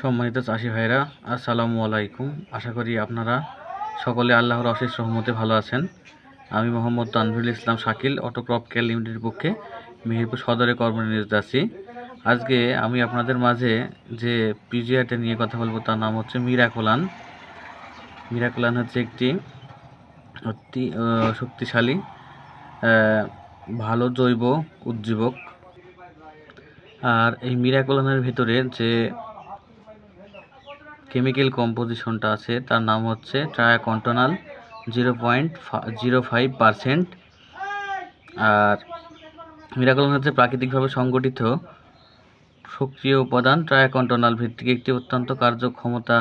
সম্মানিত চাষি ভাইরা আসসালামু আলাইকুম। আশা করি আপনারা সকলে আল্লাহর অশেষ রহমতে ভালো আছেন। আমি মোহাম্মদ তানভীরুল ইসলাম শাকিল, অটোক্রপ কেয়ার লিমিটেডের পক্ষে মেহেরপুর সদরে কর্মনিয়োজিত আছি। আজকে আমি আপনাদের মাঝে যে পিজিআরটা নিয়ে কথা বলব, তার নাম হচ্ছে মিরাকোলান। মিরাকোলান হচ্ছে একটি অতি শক্তিশালী ভালো জৈব উজ্জীবক আর এই মিরাকোলানের ভিতরে যে কেমিক্যাল কম্পোজিশনটা আছে, তার নাম হচ্ছে triacontanol zero point zero five percent আর মিরাকলন হচ্ছে প্রাকৃতিকভাবে সংগঠিত সক্রিয় উপাদান। ট্রায়াকন্টোনাল ভিত্তিক একটি অত্যন্ত কার্যক্ষমতা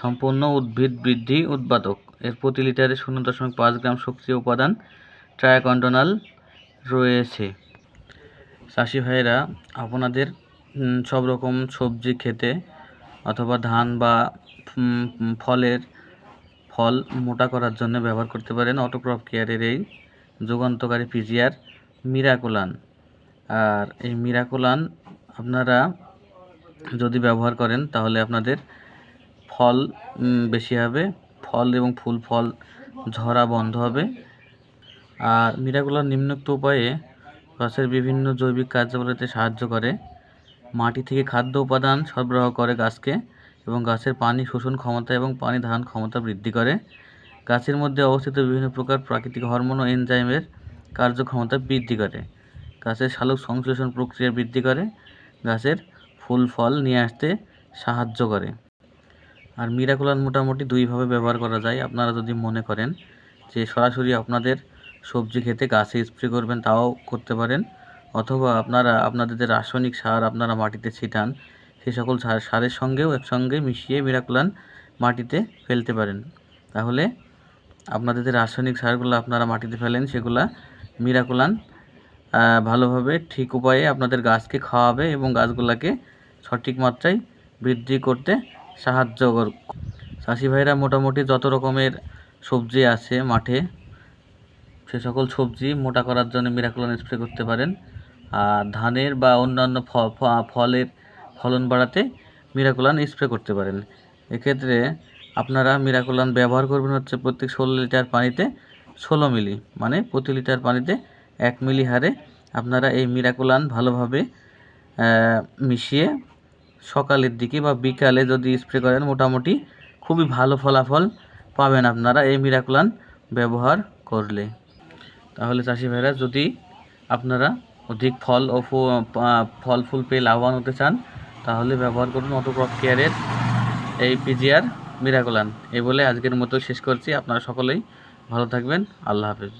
সম্পন্ন উদ্ভিদ বৃদ্ধি উৎপাদক। এর প্রতি লিটারে শূন্য দশমিক পাঁচ গ্রাম সক্রিয় উপাদান ট্রায়াকন্টোনাল রয়েছে। চাষি ভাইয়েরা, আপনাদের সব রকম সবজি খেতে অথবা ধান বা ফলের ফল মোটা করার জন্য ব্যবহার করতে পারেন অটোক্রপ কেয়ারের এই যুগান্তকারী পিজিআর মিরাকুলান আর এই মিরাকুলান আপনারা যদি ব্যবহার করেন তাহলে আপনাদের ফল বেশি হবে, ফল এবং ফুল, ফল ঝরা বন্ধ হবে। আর মিরাকুলার নিম্নোক্ত উপায়ে গাছের বিভিন্ন জৈবিক কার্যাবলীতে সাহায্য করে। মাটি থেকে খাদ্য উপাদান সরবরাহ করে গাছকে এবং গাছের পানি শোষণ ক্ষমতা এবং পানি ধারণ ক্ষমতা বৃদ্ধি করে। গাছের মধ্যে অবস্থিত বিভিন্ন প্রকার প্রাকৃতিক হরমোন ও এনজাইমের কার্যক্ষমতা বৃদ্ধি করে। গাছের শালক সংশ্লেষণ প্রক্রিয়া বৃদ্ধি করে। গাছের ফুল, ফল নিয়ে আসতে সাহায্য করে। আর মিরাকুলান মোটামুটি দুইভাবে ব্যবহার করা যায়। আপনারা যদি মনে করেন যে সরাসরি আপনাদের সবজি খেতে গাছে স্প্রে করবেন, তাও করতে পারেন। অথবা আপনারা, আপনাদের যে রাসায়নিক সার আপনারা মাটিতে ছিটান সেই সকল সার, সারের সঙ্গেও একসঙ্গে মিশিয়ে মিরাকুলান মাটিতে ফেলতে পারেন। তাহলে আপনাদের যে রাসায়নিক সারগুলো আপনারা মাটিতে ফেলেন, সেগুলা মিরাকুলান ভালোভাবে ঠিক উপায়ে আপনাদের গাছকে খাওয়াবে এবং গাছগুলোকে সঠিক মাত্রায় বৃদ্ধি করতে সাহায্য কর- চাষি ভাইরা মোটামুটি যত রকমের সবজি আছে মাঠে, সে সকল সবজি মোটা করার জন্য মিরাকুলান স্প্রে করতে পারেন। ধানের বা অন্যান্য ফলের ফলন বাড়াতে মিরাকুলান স্প্রে করতে পারেন। এক্ষেত্রে আপনারা মিরাকুলান ব্যবহার করবেন হচ্ছে প্রত্যেক ষোলো লিটার পানিতে ষোলো মিলি মানে প্রতি লিটার পানিতে এক মিলি হারে আপনারা এই মিরাকুলান ভালোভাবে মিশিয়ে সকালের দিকে বা বিকালে যদি স্প্রে করেন মোটামুটি খুবই ভালো ফলাফল পাবেন আপনারা এই মিরাকুলান ব্যবহার করলে। তাহলে চাষি ভাইরা যদি আপনারা অধিক ফল ও ফল ফুল পেয়ে লাভবান হতে চান, তাহলে ব্যবহার করুন অটোক্রপ কেয়ারের এই পিজিআর মিরাকুলান এই বলে আজকের মতো শেষ করছি। আপনারা সকলেই ভালো থাকবেন। আল্লাহ হাফেজ।